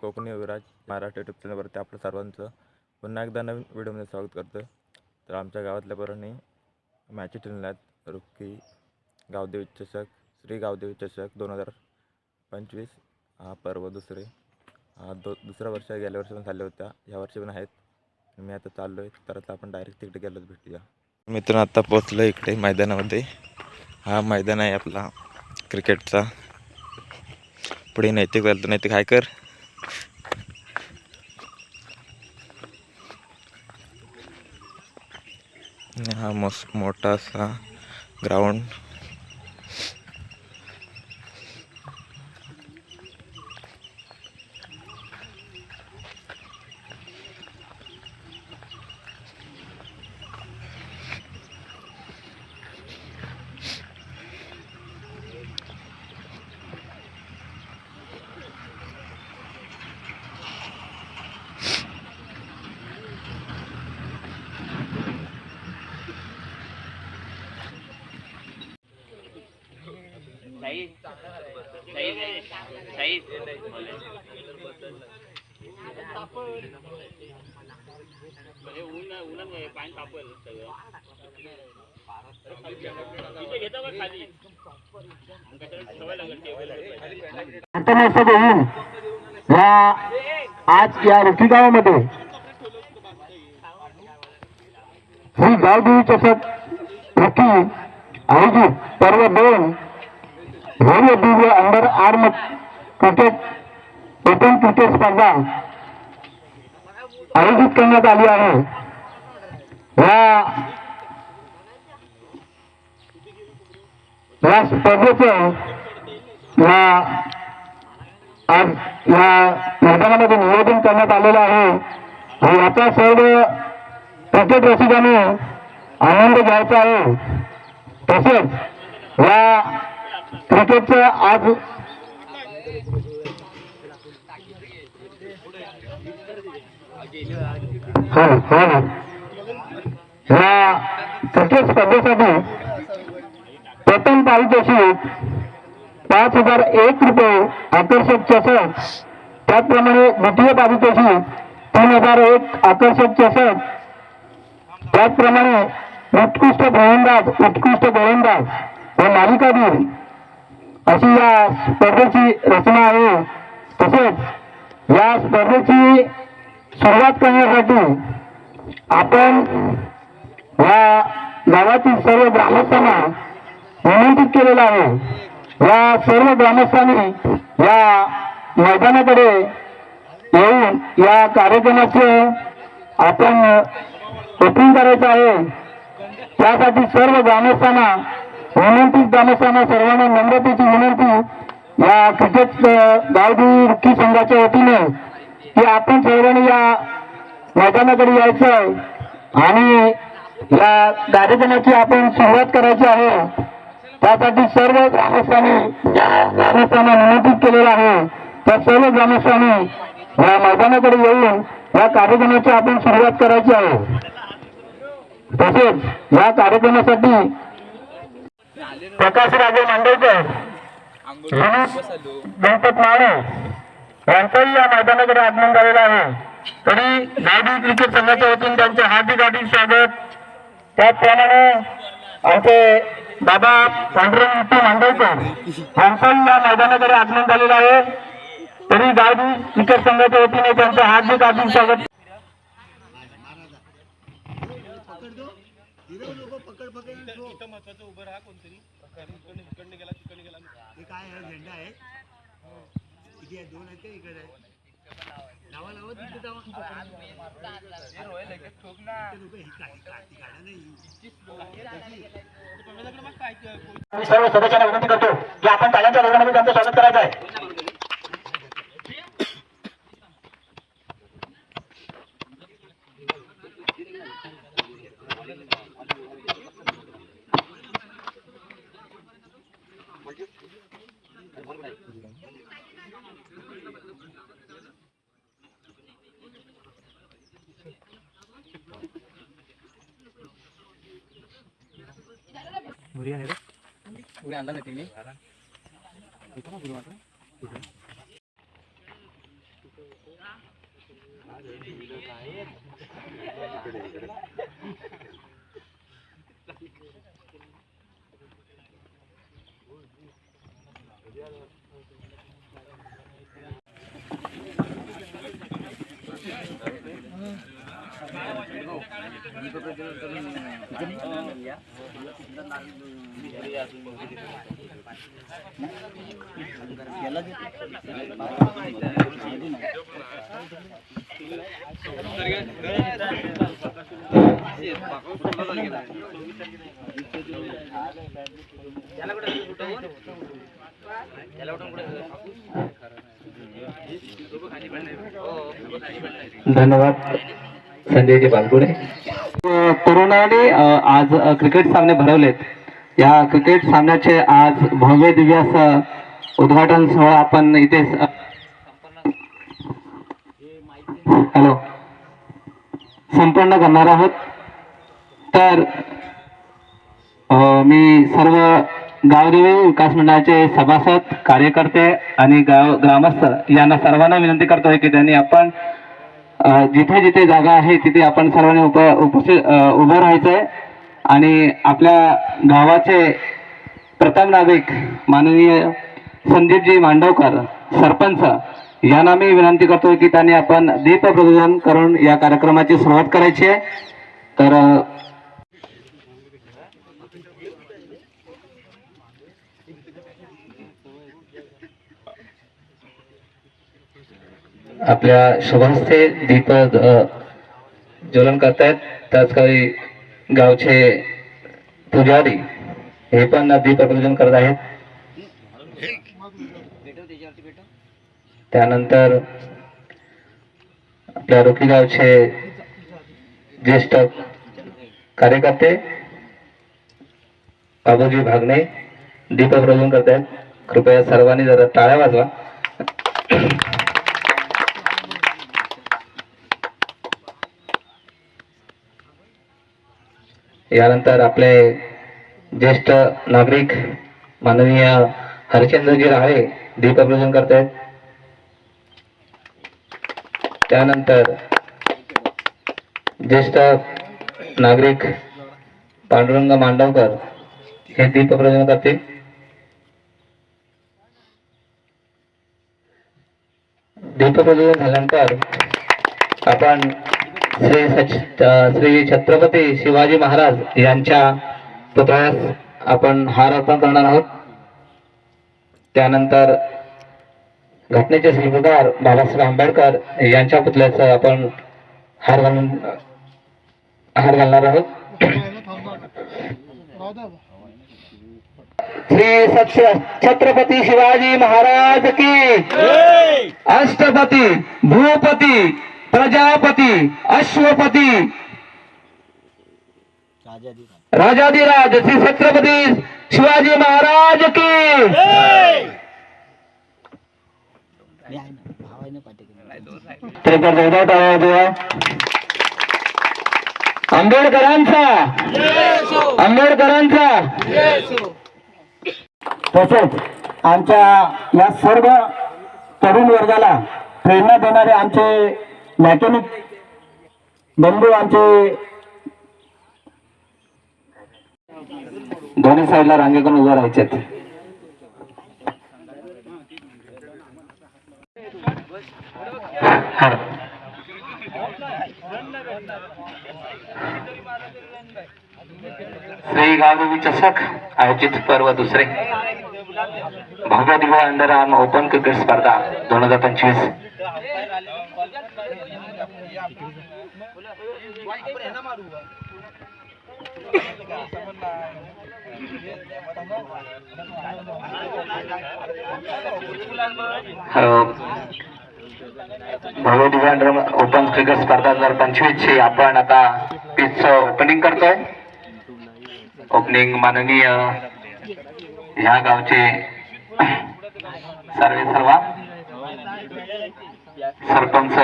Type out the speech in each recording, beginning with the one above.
कोकणी युवराज Maharashtra YouTube चॅनलवरती आपलं सर्वांचं पुन्हा एकदा नवीन व्हिडिओमध्ये स्वागत करतो. तर आमच्या गावातल्या पोरांनी मॅची आहेत. रुक्की गावदेवी चषक श्री गावदेवी चषक दोन हजार पंचवीस. हा पर्व दुसरे हा दो दुसऱ्या वर्ष गेल्या वर्षी पण झाल्या होत्या. ह्या वर्षी पण आहेत. मी आता चाललो आहे तर आता आपण डायरेक्ट तिकडे गेलोच भेटूया. मित्रांनो आता पोचलो इकडे मैदानामध्ये. हा मैदान आहे आपला क्रिकेटचा पुढे नैतिक झालं नैतिक हायकर हा मस्त मोठा असा ग्राउंड आंतरराष्ट्रीय होऊन या आज या रुकी गावामध्ये ही गावदेवी चषक रुकी आयोजित पर्व दोन भव्य Divya under arm cricket open cricket स्पर्धा आयोजित करण्यात आली आहे. या या स्पर्धेचं या आज या मैदानामध्ये नियोजन करण्यात आलेलं आहे. आणि याचा सर्व क्रिकेट रसिकांनी आनंद घ्यायचा आहे. तसेच या क्रिकेटचं आज हा हा या क्रिकेट स्पर्धेसाठी प्रथम पारितोषिक पाच हजार एक रुपये आकर्षक चषक त्याचप्रमाणे द्वितीय पारितोषिक तीन हजार एक आकर्षक चषक त्याचप्रमाणे उत्कृष्ट गोलंदाज उत्कृष्ट गोलंदाज व मालिकावीर अशी या स्पर्धेची रचना आहे. तसेच या स्पर्धेची सुरुवात करण्यासाठी आपण या गावातील सर्व ग्रामस्थांना विनंतीत केलेलं आहे. या सर्व ग्रामस्थांनी या मैदानाकडे येऊन या कार्यक्रमाचे आपण ओपनिंग करायचं आहे. त्यासाठी सर्व ग्रामस्थांना विनंतीच ग्रामस्थांना सर्वांना नम्रतेची विनंती. या क्रिकेट गावडी रुक्की संघाच्या वतीने की आपण सर्वांनी या मैदानाकडे यायचं आहे आणि या कार्यक्रमाची आपण सुरुवात करायची आहे. त्यासाठी सर्व ग्रामस्थांनी या ग्रामस्थांना निमंत्रित केलेलं आहे. त्या सर्व ग्रामस्थांनी या मैदानाकडे येऊन या कार्यक्रमाची आपण सुरुवात करायची आहे. तसेच या कार्यक्रमासाठी प्रकाशराजे मांडवकर गणपत माळे यांचंही या मैदानाकडे आगमन झालेलं आहे. तरी गाडी क्रिकेट संघाच्या वतीने त्यांचे हार्दिक हार्दिक स्वागत. त्याचप्रमाणे आमचे बाबा पांडुरंग विठ्ठल मांडवकर यांचंही या मैदानाकडे आगमन झालेलं आहे. तरी गाडी क्रिकेट संघाच्या वतीने त्यांचे हार्दिक हार्दिक स्वागत. हे काय आहे? झेंडा आहे? किती आहे दोन आहेत का इकडे? आहे लावा लावा तिथे जावा. इथे ही मी सर्व सदस्यांना विनंती करतो की आपण टाळ्यांच्या गजरामध्ये त्यांचं स्वागत करायचं आहे. भुरी आहे भुरी आणला ना मी Yeah. धन्यवाद. संजयजी बालगुडे. कोरोनाने आज क्रिकेट सामने भरवलेत. या क्रिकेट सामन्याचे आज भव्य दिव्यास उद्घाटन सोहळा आपण इथे हॅलो संपन्न करणार आहोत. तर मी सर्व गावदेवी विकास मंडळाचे सभासद कार्यकर्ते आणि गाव ग्रामस्थ यांना सर्वांना विनंती करतोय की त्यांनी आपण जिथे जिथे जागा आहे तिथे आपण सर्वांनी उप उपस्थित उभं राहायचं आहे आणि आपल्या गावाचे प्रथम नागरिक माननीय संदीपजी मांडवकर सरपंच यांना मी विनंती करतोय की त्यांनी आपण दीप प्रज्वलन करून या कार्यक्रमाची सुरुवात करायची आहे. तर आपल्या शुभहस्ते दीप ज्वलन करतायत. त्याच काही गावचे पुजारी हे पण दीप प्रज्वलन करत आहेत. त्यानंतर आपल्या रोकी गावचे ज्येष्ठ कार्यकर्ते बाबूजी भागणे दीप प्रज्वलन करतायत. कृपया सर्वांनी जरा टाळ्या वाजवा. यानंतर आपले ज्येष्ठ नागरिक माननीय हरिचंद्रजी राळे प्रदर्शन करतायत. त्यानंतर ज्येष्ठ नागरिक पांडुरंग मांडवकर हे दीपप्रजन करतील. दीपप्रज्वलन झाल्यानंतर आपण श्री श्री छत्रपती शिवाजी महाराज यांच्या पुतळ्यास आपण हार अर्पण करणार आहोत. त्यानंतर घटनेचे शिल्पकार बाबासाहेब आंबेडकर यांच्या पुतळ्याचं आपण हार घालून हार घालणार आहोत. श्री सत्य छत्रपती शिवाजी महाराज की अष्टपती भूपती प्रजापती अश्वपती राजाधिराज श्री छत्रपती शिवाजी महाराज की आंबेडकरांचा! आंबेडकरांचा! तसेच आमच्या या सर्व तरुण वर्गाला प्रेरणा देणारे आमचे मॅकॅनिक बंधू आमचे दोन्ही साईडला रांगेकडून उभं राहायचे श्री गावदेवी चषक आयोजित पर्व दुसरे. भव्य दिव्य अंडर आर्म ओपन क्रिकेट स्पर्धा दोन हजार पंचवीस. भव्य डिझाईन अंडर ओपन क्रिकेट स्पर्धा हजार पंचवीस ची आपण आता पिच ओपनिंग करतोय. ओपनिंग माननीय ह्या गावचे सर्वे सर्वा. सरपंच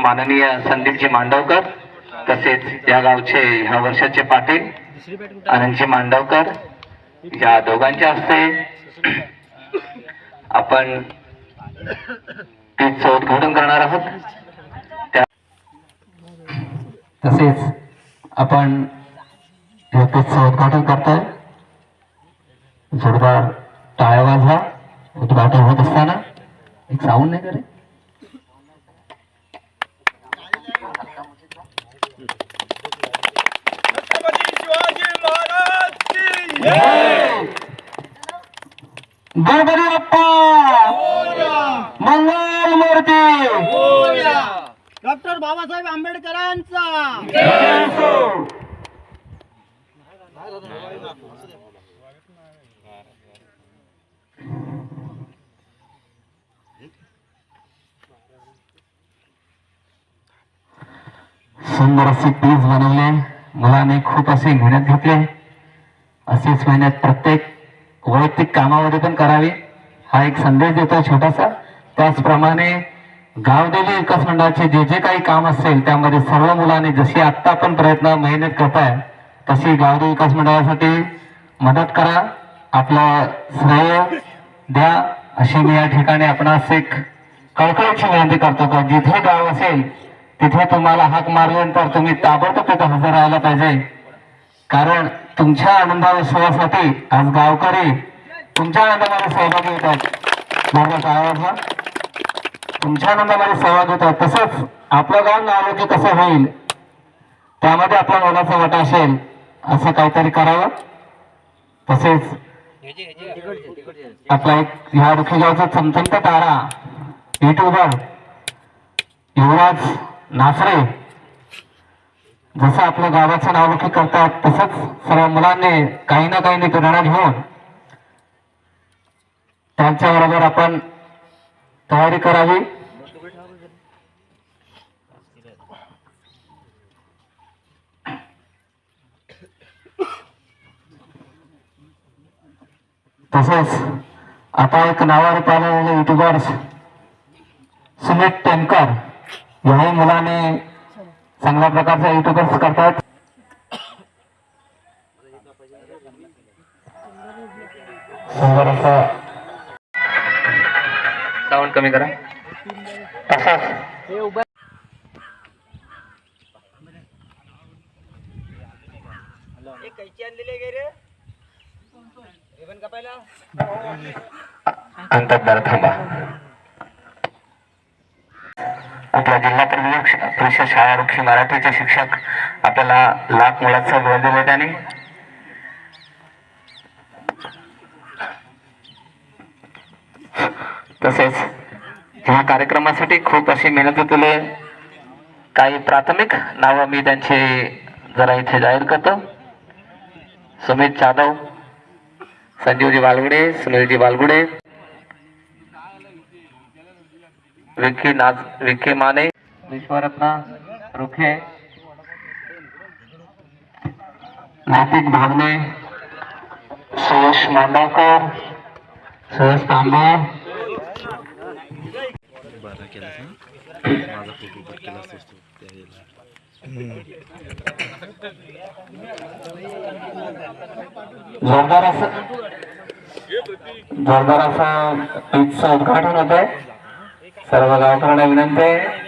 माननीय संदीपजी मांडवकर तसेच या गावचे ह्या वर्षाचे पाटील आनंदजी मांडवकर या दोघांच्या हस्ते आपण पीचचं उद्घाटन करणार आहोत. त्या तसेच आपण या याचं उद्घाटन करतोय. जोरदार टाळ्या वाजवा. उद्घाटन होत असताना एक साऊंड नाही करे Yeah! गणपती बाप्पा मंगल मूर्ती! डॉक्टर बाबासाहेब आंबेडकरांचा! सुंदर असे पीस बनवले. मुलाने खूप असे मेहनत घेतले. असेच मेहनत प्रत्येक वैयक्तिक कामामध्ये पण करावी. हा एक संदेश देतो छोटासा. त्याचप्रमाणे गावदेवी विकास मंडळाचे जे जे काही काम असेल त्यामध्ये सर्व मुलांनी जशी आत्ता पण प्रयत्न मेहनत करताय तशी गावदेवी विकास मंडळासाठी मदत करा. आपला श्रेय द्या. अशी मी या ठिकाणी आपणास एक कळकळीची विनंती करतो का जिथे गाव असेल तिथे तुम्हाला हाक मारल्यानंतर तुम्ही ताबडतोब तिथं हजर राहायला पाहिजे. कारण तुमच्या आनंदा विश्वासाठी आज गावकरी तुमच्या आनंदामध्ये सहभाग घेतात माझा आवाज तुमच्या आनंदामध्ये सहभाग होतात तसंच आपलं गाव नावलौकिक कसं होईल त्यामध्ये आपला मोलाचा वाटा असेल असं काहीतरी करावं. तसेच आपला एक ह्या रुखेगावचा चमचमता तारा युट्यूबर युवराज नासरे जसं आपल्या गावाचं नावलौकिक करतात तसंच सर्व मुलांनी काही ना काही प्रेरणा घेऊन त्यांच्याबरोबर आपण तयारी करावी. तसेच आता एक नावावर पाहिलेले युट्यूबर्स सुमित टेमकर याही मुलाने चांगल्या प्रकारचा युट्यूबर्स करतात सुंदर असा. साऊंड कमी करा. तसंच. अंतर्धार थांबा. आपला जिल्हा परिषद परिषद शाळा रुखी मराठीचे शिक्षक आपल्याला लाख मुलाचा गोल दिले त्याने तसेच ह्या कार्यक्रमासाठी खूप अशी मेहनत घेतली काही प्राथमिक नावं मी त्यांची जरा इथे जाहीर करतो. सुमित जाधव संजीवजी बालगुडे सुनीलजी बालगुडे विकी नाज विकी माने। विश्वरत्न रुखे। नातिक भागणे सुयश मांडवकर सुयश तांबे जोरदार असं जोरदार असं पीचचं उद्घाटन होत आहे सर्व गावकऱ्यांना विनंती. आहे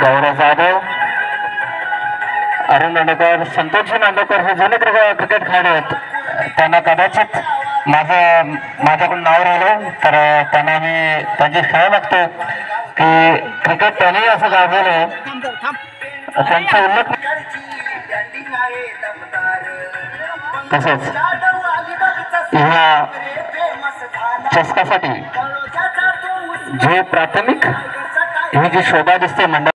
गौरव जाधव अरुण नांदेकर संतोषजी नांदेकर हे जुने क्रिकेट खेळाडू आहेत. त्यांना कदाचित माझं माझ्याकडून नाव राहिलं तर त्यांना मी त्यांची खेळ लागतो की क्रिकेट त्यांनी असं गाजवलं. त्यांचा उल्लेख तसेच ह्या चषकासाठी जे प्राथमिक ही जी शोभा दिसते मंडळ